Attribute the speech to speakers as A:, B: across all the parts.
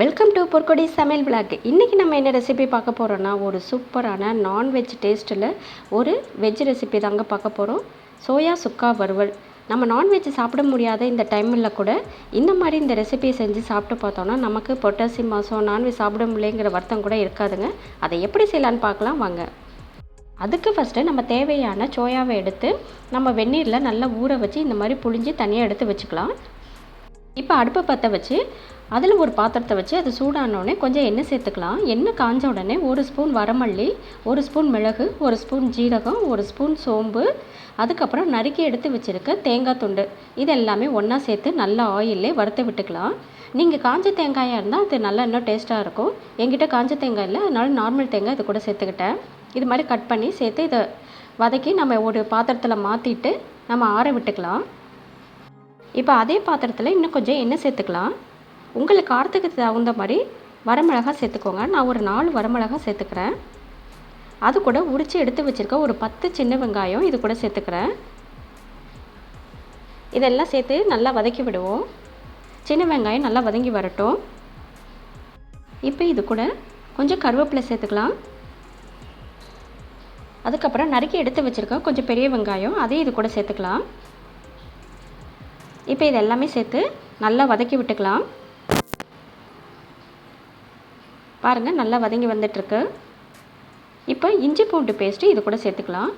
A: Welcome to பொற்கொடி சமையல் black இன்றைக்கி நம்ம என்ன ரெசிபி பார்க்க போகிறோன்னா ஒரு சூப்பரான நான்வெஜ் டேஸ்ட்டில் ஒரு வெஜ் ரெசிபி தாங்க பார்க்க போகிறோம் சோயா சுக்கா வறுவல். நம்ம நான்வெஜ் சாப்பிட முடியாத இந்த டைமில் கூட இந்த மாதிரி இந்த ரெசிபியை செஞ்சு சாப்பிட்டு பார்த்தோன்னா நமக்கு பொட்டாசியம் மாதம் நான்வெஜ் சாப்பிட முடியலைங்கிற வருத்தம் கூட இருக்காதுங்க. அதை எப்படி செய்யலான்னு பார்க்கலாம் வாங்க. அதுக்கு ஃபஸ்ட்டு நம்ம தேவையான சோயாவை எடுத்து நம்ம வெந்நீரில் நல்லா ஊற வச்சு இந்த மாதிரி புழிஞ்சு தனியாக எடுத்து வச்சுக்கலாம். இப்போ அடுப்பை பற்ற வச்சு அதில் ஒரு பாத்திரத்தை வச்சு அது சூடானோடனே கொஞ்சம் எண்ணெய் சேர்த்துக்கலாம். எண்ணெய் காஞ்ச உடனே ஒரு ஸ்பூன் வரமல்லி ஒரு ஸ்பூன் மிளகு ஒரு ஸ்பூன் ஜீரகம் ஒரு ஸ்பூன் சோம்பு அதுக்கப்புறம் நறுக்கி எடுத்து வச்சுருக்க தேங்காய் துண்டு. இது எல்லாமே ஒன்றா சேர்த்து நல்லா ஆயிலே வறுத்து விட்டுக்கலாம். நீங்கள் காஞ்ச தேங்காயாக இருந்தால் அது நல்லா இன்னும் டேஸ்ட்டாக இருக்கும். எங்கிட்ட காஞ்ச தேங்காய் இல்லை அதனால் நார்மல் தேங்காய் இது கூட சேர்த்துக்கிட்டேன். இது மாதிரி கட் பண்ணி சேர்த்து இதை வதக்கி நம்ம ஒரு பாத்திரத்தில் மாற்றிட்டு நம்ம ஆற விட்டுக்கலாம். இப்போ அதே பாத்திரத்தில் இன்னும் கொஞ்சம் எண்ணெய் சேர்த்துக்கலாம். உங்களுக்கு காரத்துக்கு தகுந்த மாதிரி வரமிளகா சேர்த்துக்கோங்க. நான் ஒரு நாலு வரமிளகா சேர்த்துக்கிறேன். அது கூட உரித்து எடுத்து வச்சுருக்க ஒரு பத்து சின்ன வெங்காயம் இது கூட சேர்த்துக்கிறேன். இதெல்லாம் சேர்த்து நல்லா வதக்கி விடுவோம். சின்ன வெங்காயம் நல்லா வதங்கி வரட்டும். இப்போ இது கூட கொஞ்சம் கருவேப்பிலை சேர்த்துக்கலாம். அதுக்கப்புறம் நறுக்கி எடுத்து வச்சுருக்கோம் கொஞ்சம் பெரிய வெங்காயம் அதையும் இது கூட சேர்த்துக்கலாம். இப்போ இது எல்லாமே சேர்த்து நல்லா வதக்கி விட்டுக்கலாம். பாருங்கள் நல்லா வதங்கி வந்துட்டுருக்கு. இப்போ இஞ்சி பூண்டு பேஸ்ட்டு இது கூட சேர்த்துக்கலாம்.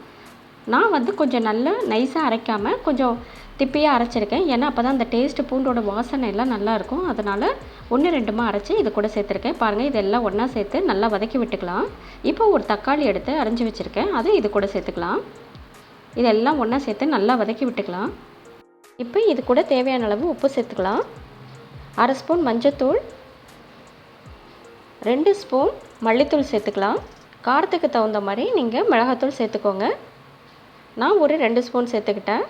A: நான் வந்து கொஞ்சம் நல்லா நைஸாக அரைக்காமல் கொஞ்சம் திப்பியாக அரைச்சிருக்கேன். ஏன்னா அப்போ தான் அந்த டேஸ்ட்டு பூண்டோட வாசனை எல்லாம் நல்லாயிருக்கும் அதனால் ஒன்று ரெண்டுமா அரைச்சி இது கூட சேர்த்துருக்கேன். பாருங்கள் இதெல்லாம் ஒன்றா சேர்த்து நல்லா வதக்கி விட்டுக்கலாம். இப்போ ஒரு தக்காளி எடுத்து அரைஞ்சி வச்சுருக்கேன். அதை இது கூட சேர்த்துக்கலாம். இதெல்லாம் ஒன்றா சேர்த்து நல்லா வதக்கி விட்டுக்கலாம். இப்போ இது கூட தேவையான அளவு உப்பு சேர்த்துக்கலாம். அரை ஸ்பூன் மஞ்சத்தூள். ரெண்டு ஸ்பூன் மல்லித்தூள் சேர்த்துக்கலாம். காரத்துக்கு தகுந்த மாதிரி நீங்கள் மிளகாத்தூள் சேர்த்துக்கோங்க. நான் ஒரு ரெண்டு ஸ்பூன் சேர்த்துக்கிட்டேன்.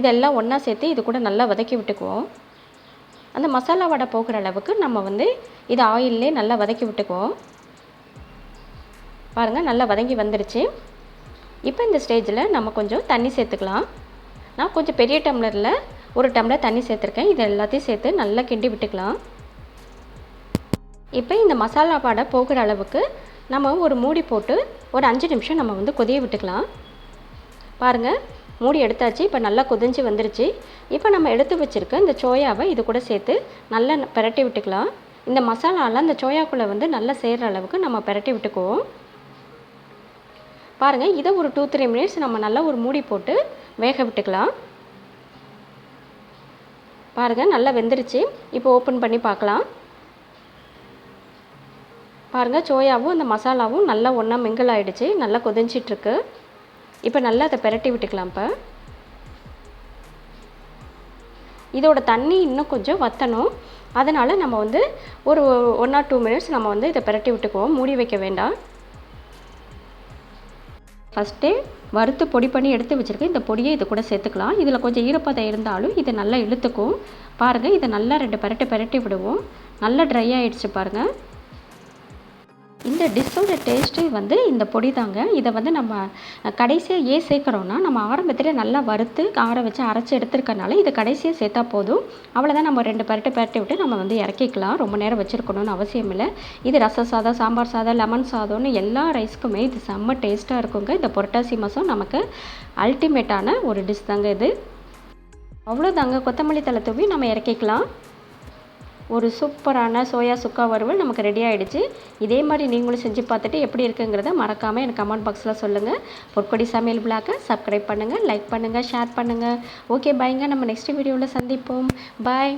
A: இதெல்லாம் ஒன்றா சேர்த்து இது கூட நல்லா வதக்கி விட்டுக்குவோம். அந்த மசாலா வடை போகிற அளவுக்கு நம்ம வந்து இது ஆயிலே நல்லா வதக்கி விட்டுக்குவோம். பாருங்கள் நல்லா வதங்கி வந்துடுச்சு இப்போ இந்த ஸ்டேஜில் நம்ம கொஞ்சம் தண்ணி சேர்த்துக்கலாம். நான் கொஞ்சம் பெரிய டம்ளரில் ஒரு டம்ளர் தண்ணி சேர்த்துருக்கேன். இது எல்லாத்தையும் சேர்த்து நல்லா கிண்டி விட்டுக்கலாம். இப்போ இந்த மசாலா பாடை போகிற அளவுக்கு நம்ம ஒரு மூடி போட்டு ஒரு அஞ்சு நிமிஷம் நம்ம வந்து கொதிய விட்டுக்கலாம். பாருங்கள் மூடி எடுத்தாச்சு. இப்போ நல்லா கொதிஞ்சு வந்துருச்சு. இப்போ நம்ம எடுத்து வச்சுருக்க இந்த சோயாவை இது கூட சேர்த்து நல்லா பிரட்டி விட்டுக்கலாம். இந்த மசாலாலாம் இந்த சோயாக்குள்ளே வந்து நல்லா சேர்கிற அளவுக்கு நம்ம பிரட்டி விட்டுக்குவோம். பாருங்கள் இதை ஒரு டூ த்ரீ மினிட்ஸ் நம்ம நல்லா ஒரு மூடி போட்டு வேக விட்டுக்கலாம். பாருங்கள் நல்லா வெந்துருச்சு. இப்போ ஓப்பன் பண்ணி பார்க்கலாம். பாருங்கள் சோயாவும் அந்த மசாலாவும் நல்லா ஒன்றா மிங்கிள் ஆகிடுச்சு நல்லா கொதிஞ்சிட்ருக்கு. இப்போ நல்லா அதை பெரட்டி விட்டுக்கலாம் இப்போ. இதோட தண்ணி இன்னும் கொஞ்சம் வற்றணும் அதனால் நம்ம வந்து ஒரு ஒன் ஆர் டூ மினிட்ஸ் நம்ம வந்து இதை பெரட்டி விட்டுக்குவோம். மூடி வைக்க வேண்டாம். ஃபஸ்ட்டே வறுத்து பொடி பண்ணி எடுத்து வச்சுருக்கேன். இந்த பொடியை இது கூட சேர்த்துக்கலாம். இதில் கொஞ்சம் ஈரப்பதம் இருந்தாலும் இதை நல்லா இழுத்துக்கும். பாருங்கள் இதை நல்லா ரெண்டு பெரட்டி பரட்டி விடுவோம். நல்லா ட்ரை ஆகிடுச்சு பாருங்கள் இந்த டிஷ்ஷோட டேஸ்ட்டு வந்து இந்த பொடி தாங்க. இதை வந்து நம்ம கடைசியாக ஏன் சேர்க்குறோன்னா நம்ம ஆரம்பத்தில் நல்லா வறுத்து ஆற வச்சு அரைச்சி எடுத்துருக்கனால இதை கடைசியாக சேர்த்தா போதும். அவ்வளோதான் நம்ம ரெண்டு பரட்டு பரட்டி விட்டு நம்ம வந்து இறக்கிக்கலாம். ரொம்ப நேரம் வச்சுருக்கணும்னு அவசியம் இல்லை. இது ரச சாதம் சாம்பார் சாதம் லெமன் சாதம்னு எல்லா ரைஸ்க்குமே இது செம்ம டேஸ்ட்டாக இருக்குங்க. இந்த புரட்டாசி மாதம் நமக்கு அல்டிமேட்டான ஒரு டிஷ் தாங்க இது. அவ்வளோதாங்க கொத்தமல்லி தலை தூவி நம்ம இறக்கிக்கலாம். ஒரு சூப்பரான சோயா சுக்கா வறுவல் நமக்கு ரெடி ஆகிடுச்சு இதே மாதிரி நீங்களும் செஞ்சு பார்த்துட்டு எப்படி இருக்குங்கிறத மறக்காமல் எனக்கு கமெண்ட் பாக்ஸில் சொல்லுங்கள் பொற்கொடி சமையல் பிளாக்கை சப்ஸ்கிரைப் பண்ணுங்கள் லைக் பண்ணுங்கள் ஷேர் பண்ணுங்கள் ஓகே பாய்ங்க நம்ம நெக்ஸ்ட் வீடியோவில் சந்திப்போம். பாய்